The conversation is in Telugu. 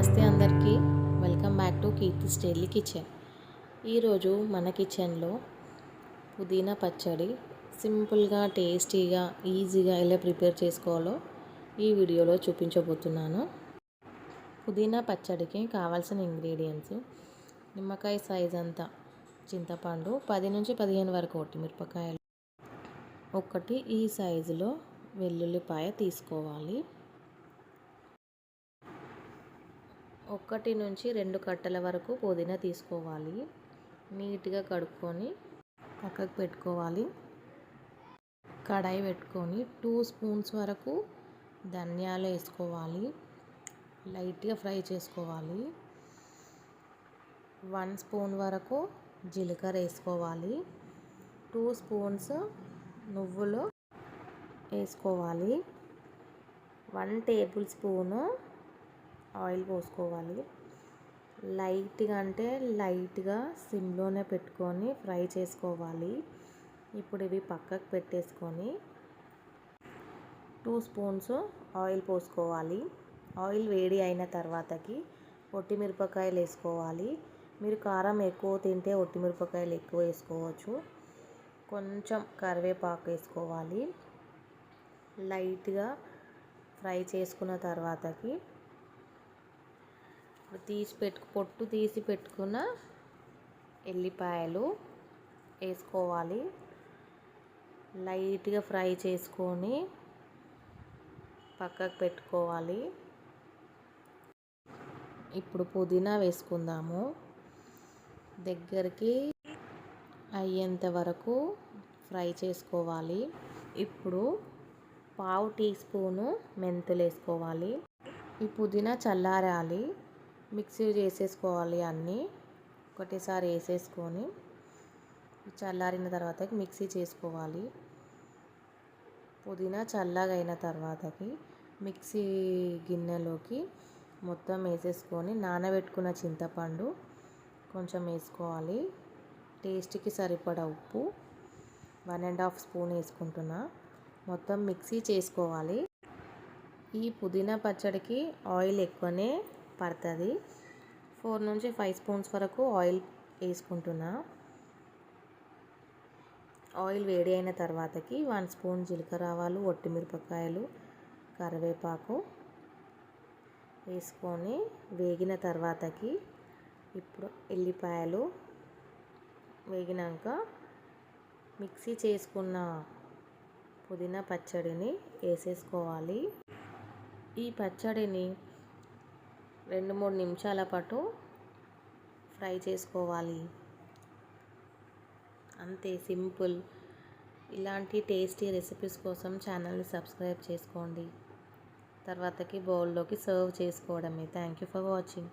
నమస్తే అందరికీ. Welcome back to Keerthi stylie kitchen. ఈరోజు మన కిచెన్లో పుదీనా పచ్చడి సింపుల్గా టేస్టీగా ఈజీగా ఎలా ప్రిపేర్ చేసుకోవాలో ఈ వీడియోలో చూపించబోతున్నాను. పుదీనా పచ్చడికి కావాల్సిన ఇంగ్రీడియంట్స్ నిమ్మకాయ సైజ్ అంతా చింతపండు పది నుంచి పదిహేను వరకు ఒట్టిమిరపకాయలు ఒకటి ఈ సైజులో వెల్లుల్లిపాయ తీసుకోవాలి. ఒకటి నుంచి రెండు కట్టల వరకు పుదీనా తీసుకోవాలి. నీట్గా కడుక్కొని పక్కకు పెట్టుకోవాలి. కడాయి పెట్టుకొని టూ స్పూన్స్ వరకు ధనియాలు వేసుకోవాలి. లైట్గా ఫ్రై చేసుకోవాలి. వన్ స్పూన్ వరకు జీలకర్ర వేసుకోవాలి. టూ స్పూన్స్ నువ్వులు వేసుకోవాలి. వన్ టేబుల్ స్పూను ఆయిల్ పోసుకోవాలి. లైట్గా అంటే లైట్గా సిమ్లోనే పెట్టుకొని ఫ్రై చేసుకోవాలి. ఇప్పుడు ఇవి పక్కకు పెట్టేసుకొని టూ స్పూన్స్ ఆయిల్ పోసుకోవాలి. ఆయిల్ వేడి అయిన తర్వాతకి ఒట్టిమిరపకాయలు వేసుకోవాలి. మీరు కారం ఎక్కువ తింటే ఒట్టిమిరపకాయలు ఎక్కువ వేసుకోవచ్చు. కొంచెం కరివేపాకు వేసుకోవాలి. లైట్గా ఫ్రై చేసుకున్న తర్వాతకి ఇప్పుడు తీసి పెట్టు పొట్టు తీసి పెట్టుకున్న ఎల్లిపాయలు వేసుకోవాలి. లైట్గా ఫ్రై చేసుకొని పక్కకు పెట్టుకోవాలి. ఇప్పుడు పుదీనా వేసుకుందాము. దగ్గరికి అయ్యేంత వరకు ఫ్రై చేసుకోవాలి. ఇప్పుడు పావు టీ స్పూను మెంతులు వేసుకోవాలి. ఈ పుదీనా చల్లారాలి. మిక్సీ చేసేసుకోవాలి అన్నీ. ఒకటేసారి వేసేసుకొని చల్లారిన తర్వాత మిక్సీ చేసుకోవాలి. పుదీనా చల్లగా అయిన తర్వాతకి మిక్సీ గిన్నెలోకి మొత్తం వేసేసుకొని నానబెట్టుకున్న చింతపండు కొంచెం వేసుకోవాలి. టేస్ట్కి సరిపడా ఉప్పు వన్ అండ్ హాఫ్ స్పూన్ వేసుకుంటున్నా. మొత్తం మిక్సీ చేసుకోవాలి. ఈ పుదీనా పచ్చడికి ఆయిల్ ఎక్కువనే పడుతుంది. ఫోర్ నుంచి ఫైవ్ స్పూన్స్ వరకు ఆయిల్ వేసుకుంటున్నా. ఆయిల్ వేడి అయిన తర్వాతకి వన్ స్పూన్ జీలకర్ర ఆవాలు ఒట్టిమిరపకాయలు కరివేపాకు వేసుకొని వేగిన తర్వాతకి ఇప్పుడు ఎల్లిపాయలు వేగినాక మిక్సీ చేసుకున్న పుదీనా పచ్చడిని వేసేసుకోవాలి. ఈ పచ్చడిని రెండు మూడు నిమిషాల పాటు ఫ్రై చేసుకోవాలి. అంతే సింపుల్. ఇలాంటి టేస్టీ రెసిపీస్ కోసం ఛానల్ని సబ్స్క్రైబ్ చేసుకోండి. తర్వాతకి బౌల్లోకి సర్వ్ చేసుకోవడమే. Thank you for watching.